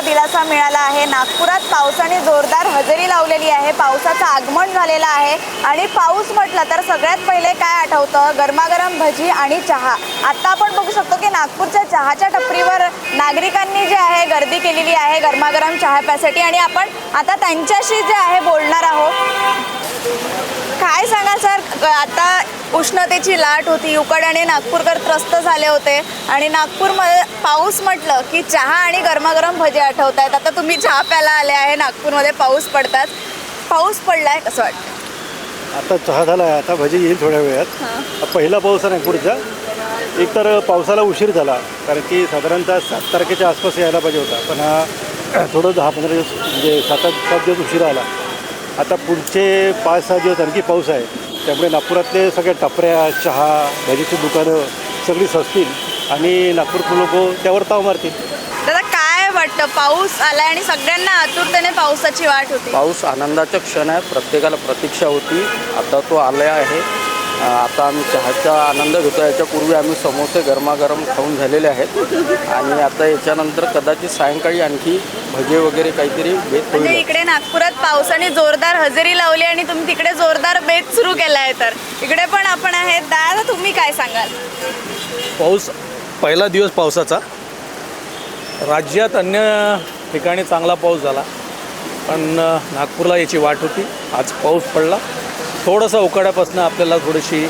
पावसाचा दिलासा मिळाला आहे. नागपुरात पावसाने जोरदार हजेरी लावलेली आहे. पावसाचं आगमन झालेलं आहे. आणि पाऊस म्हटलं तर सगळ्यात पहिले काय आठवतं? गरमागरम भजी आणि चहा. आत्ता आपण बघू शकतो की नागपूरच्या चहाच्या टपरीवर नागरिकांनी जे आहे गर्दी केलेली आहे गरमागरम चहा प्यासाठी. आणि आपण आता त्यांच्याशी जे आहे बोलणार आहोत. काय सांगा सर? आता उष्णतेची लाट होती. उकाड्याने नागपूरकर त्रस्त झाले होते. आणि नागपूरमध्ये पाऊस म्हटलं की चहा आणि गरमागरम भजी आठवत आहेत आता तुम्ही चहा प्यायला आले आहे. नागपूरमध्ये पाऊस पडतात. पाऊस पडलाय कसं वाटतं. आता चहा झाला आहे. आता भजी येईल थोड्या वेळात. हा. पहिला पाऊस आहे नागपूरचा. एक तर पावसाला उशीर झाला. कारण की साधारणतः सात तारखेच्या आसपास यायला पाहिजे होता. पण हा थोडं दहा पंधरा दिवस म्हणजे सात आठ सात दिवस उशिरा आला. आता पुढचे पाच सहा दिवस आणखी पाऊस आहे. त्यामुळे नागपुरातले सगळ्या टपऱ्या चहा भजीची दुकानं सगळी सजतील आणि नागपूरचे लोक त्यावर ताव मारतील. दादा काय वाटतं? पाऊस आलाय आणि सगळ्यांना आतुरतेने पावसाची वाट होती. पाऊस आनंदाचा क्षण आहे प्रत्येकाला प्रतीक्षा होती. आता तो आला आहे. आता आम्ही चहाचा आनंद घेतो. याच्यापूर्वी आम्ही समोसे गरमागरम खाऊन झालेले आहेत. आणि आता याच्यानंतर कदाचित सायंकाळी आणखी भजे वगैरे काहीतरी बेत म्हणजे होईल इकडे नागपुरात पावसाने जोरदार हजेरी लावली आणि तुम्ही तिकडे जोरदार बेत सुरू केलाय तर. इकडे पण आपण आहेत. दादा तुम्ही काय सांगाल? पाऊस पहिला दिवस पावसाचा. राज्यात अन्य ठिकाणी चांगला पाऊस झाला. पण अ, नागपूरला याची वाट होती. आज पाऊस पडला. थोडंसं उकाड्यापासून आपल्याला थोडीशी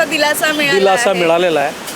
दिलासा मिळाला दिलासा. मिळालेला आहे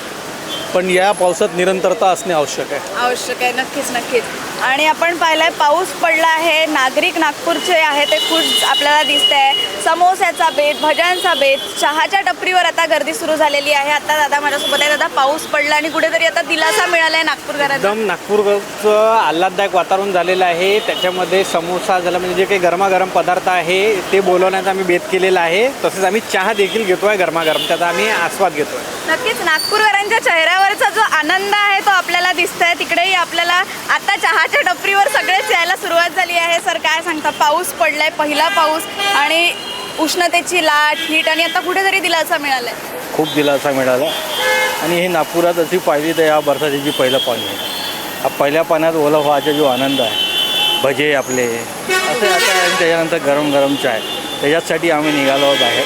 पण या पावसात निरंतरता असणे आवश्यक आहे. आवश्यक आहे नक्कीच नक्कीच. आणि आपण पाहिलंय पाऊस पडला आहे नागरिक नागपूरचे आहे ते खुश आपल्याला दिसत आहे समोस्याचा बेत भज्यांचा बेत चहाच्या टपरीवर आता गर्दी सुरू झालेली आहे. आता दादा माझ्यासोबत आहे. दादा पाऊस पडला आणि कुठेतरी आता दिलासा मिळालाय नागपूरकरांना एकदम नागपूरचं आल्हाददायक वातावरण झालेलं आहे. त्याच्यामध्ये समोसा झाला म्हणजे जे काही गरमागरम पदार्थ आहे ते बोलवण्याचा आम्ही बेत केलेला आहे. तसेच आम्ही चहा देखील घेतो आहे गरमागरम. त्याचा आम्ही आस्वाद घेतो आहे नक्कीच नागपूरकरांच्या चेहऱ्यावरचा जो आनंद आहे तो आपल्याला दिसतोय तिकडेही आपल्याला आता चहाच्या टपरीवर सगळेच यायला सुरुवात झाली आहे. सर काय सांगता? पाऊस पडलाय पहिला पाऊस आणि उष्णतेची लाट हीट आणि आता कुठेतरी दिलासा मिळालाय. खूप दिलासा मिळाला. आणि हे नागपुरात अशी पाहिली तर या जी पहिलं पाणी आहे. हा पहिल्या पाण्यात ओला व्हायचा जो आनंद आहे. भजे आपले असे आता आणि त्याच्यानंतर गरम गरम चाय. त्याच्यासाठी आम्ही निघालो आहोत बाहेर.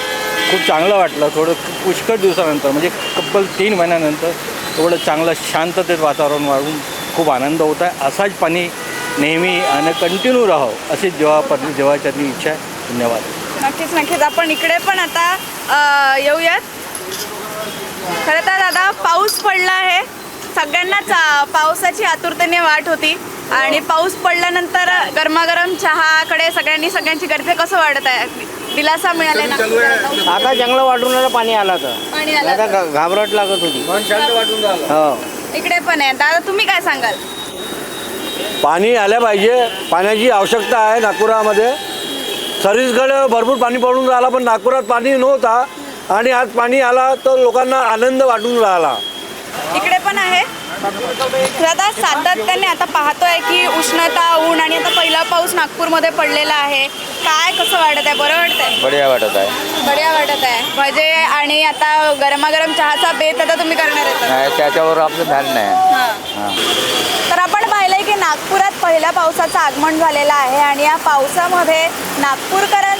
खूप चांगलं वाटलं. थोडं पुष्कळ दिवसानंतर म्हणजे कप्पल तीन महिन्यानंतर थोडं चांगलं शांततेत वातावरण वाढून खूप आनंद होत आहे. असाच पाणी नेहमी आणि कंटिन्यू राहावं अशी जेव्हा पण जेव्हाच्या इच्छा आहे धन्यवाद. नक्कीच नक्कीच. आपण इकडे पण आता येऊयात. खरं तर दादा पाऊस पडला आहे. सगळ्यांनाच पावसाची आतुरतेने वाट होती. आणि पाऊस पडल्यानंतर गरमागरम चहाकडे सगळ्यांनी सगळ्यांची गर्दी कसं वाढत आहे? दिलासा मिळाला ना आता चांगलं वाटून आलं पाणी आलं तर पाणी आलं घाबरट लागत होती. हो. इकडे पण आहे. दादा तुम्ही काय सांगाल? पाणी आलं पाहिजे. पाण्याची आवश्यकता आहे नागपुरामध्ये. सर्विसकडे भरपूर पाणी पडून राहिला पण नागपुरात पाणी नव्हता. आणि आज पाणी आला तर लोकांना आनंद वाटून राहिला. इकडे पण आहे. दादा सातत्याने आता पाहतोय की उष्णता ऊन आणि आता पहिला पाऊस नागपूरमध्ये पडलेला आहे. काय कसं वाटत आहे बरं वाटतंय? बढिया वाटत आहे. बढिया वाटत आहे. भजे आणि आता गरमागरम चहाचा बेत आता तुम्ही करणार आहेत नाही त्याच्यावर आपलं ध्यान नाही. हां. तर आपण पाहिलंय की नागपुरात पहिल्या पावसाचं आगमन झालेलं आहे आणि या पावसामध्ये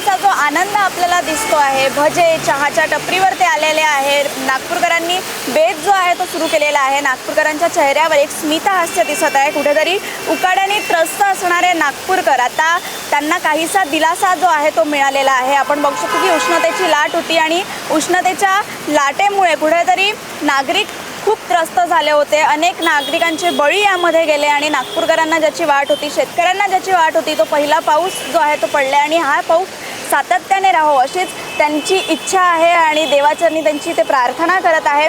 नागपूरकरांचा जो आनंद आपल्याला दिसतो आहे भजे चहाच्या टपरीवर ते आलेले आहे नागपूरकरांनी बेत जो आहे तो सुरू केलेला आहे. नागपूरकरांच्या चेहऱ्यावर एक स्मितहास्य दिसत आहे. कुठेतरी उकाड्याने त्रस्त असणारे नागपूरकर आता त्यांना काहीसा दिलासा जो आहे तो मिळालेला आहे. आपण बघू शकतो की उष्णतेची लाट होती आणि उष्णतेच्या लाटेमुळे कुठेतरी नागरिक खूप त्रस्त झाले होते. अनेक नागरिकांचे बळी यामध्ये गेले आणि नागपूरकरांना ज्याची वाट होती शेतकऱ्यांना ज्याची वाट होती तो पहिला पाऊस जो आहे तो पडला आणि हा पाऊस सातत्याने राहो अशीच त्यांची इच्छा आहे आणि देवाचरणी त्यांची ते प्रार्थना करत आहे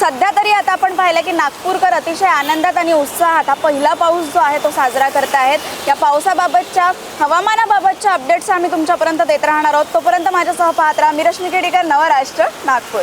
सध्या तरी आता आपण पाहिलं की नागपूरकर अतिशय आनंदात आणि उत्साहात हा पहिला पाऊस जो आहे तो साजरा करत आहेत. या पावसाबाबतच्या हवामानाबाबतच्या अपडेट्स आम्ही तुमच्यापर्यंत देत राहणार आहोत. तोपर्यंत माझ्यासह पाहत राहा मी रश्मी केडीकर नवराष्ट्र नागपूर.